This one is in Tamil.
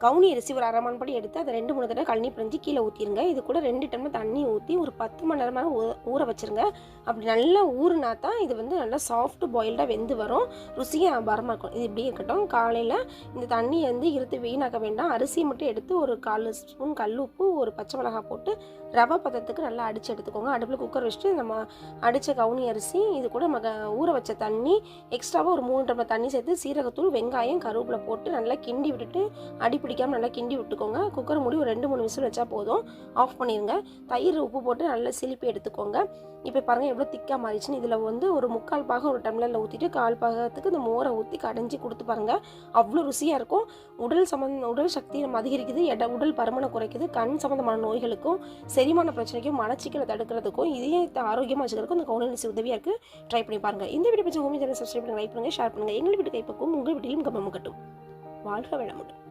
கவுனி அரிசி ஒரு அரை மணி படி எடுத்து அதை ரெண்டு மூணு தடவை கழனி பிரிஞ்சு கீழே ஊற்றிருங்க இது கூட ரெண்டு டம்ளர் தண்ணி ஊற்றி ஒரு பத்து மணி நேரமாக ஊற வச்சுருங்க. அப்படி நல்லா ஊறுனா தான் இது வந்து நல்லா சாஃப்ட் பாயில்டாக வெந்து வரும். ருசியாக பரமாக இருக்கும். இது இப்படி இருக்கட்டும். காலையில் இந்த தண்ணியை வந்து இருத்து வீணாக்க வேண்டாம். அரிசியை மட்டும் எடுத்து ஒரு கால் ஸ்பூன் கல் உப்பு ஒரு பச்சை மிளகாய் போட்டு ரவை பதத்துக்கு நல்லா அடித்து எடுத்துக்கோங்க. அடுப்பில் குக்கர் வச்சுட்டு நம்ம அடித்த கவுனி அரிசி இது கூட மக ஊற வச்ச தண்ணி எக்ஸ்ட்ராவாக ஒரு மூணு டம்ளர் தண்ணி சேர்த்து சீரகத்தூள் வெங்காயம் கருவேப்பிலை போட்டு நல்லா கிண்டி விட்டுட்டு அடிப்பு பிடிக்காமல் நல்லா கிண்டி விட்டுக்கோங்க. குக்கர் மூடி ஒரு ரெண்டு மூணு விசில் வச்சா போதும். ஆஃப் பண்ணிடுங்க தயிர் உப்பு போட்டு நல்லா சிலிப்பி எடுத்துக்கோங்க. இப்போ பாருங்கள் எவ்வளோ திக்காக மாறிச்சுன்னு இதில் வந்து ஒரு முக்கால் பாகம் ஒரு டம்ளரில் ஊற்றிட்டு கால் பாகத்துக்கு இந்த மோரை ஊற்றி கடைஞ்சி கொடுத்து பாருங்கள் அவ்வளோ ருசியாக இருக்கும். உடல் சம்மந்த உடல் சக்தி நம்ம அதிகரிக்குது. எட உடல் பருமனை குறைக்குது. கண் சம்மந்தமான நோய்களுக்கும் செரிமான பிரச்சனைக்கும் மலச்சிக்கலை தடுக்கிறதுக்கும் இதயத்தை ஆரோக்கியமாக வச்சுக்கிறதுக்கும் இந்த கவுனரிசி உதவியாக இருக்குது ட்ரை பண்ணி பாருங்கள் இந்த வீடியோ பற்றி ஹோமி சேனல் சப்ஸ்கிரைப் பண்ணுங்க லைக் பண்ணுங்கள் ஷேர் பண்ணுங்கள் எங்கள் வீட்டு கைப்பக்கும் உங்கள் வீட்டிலும் கம்மம் கட்டும் வாழ்க வளமுடன்.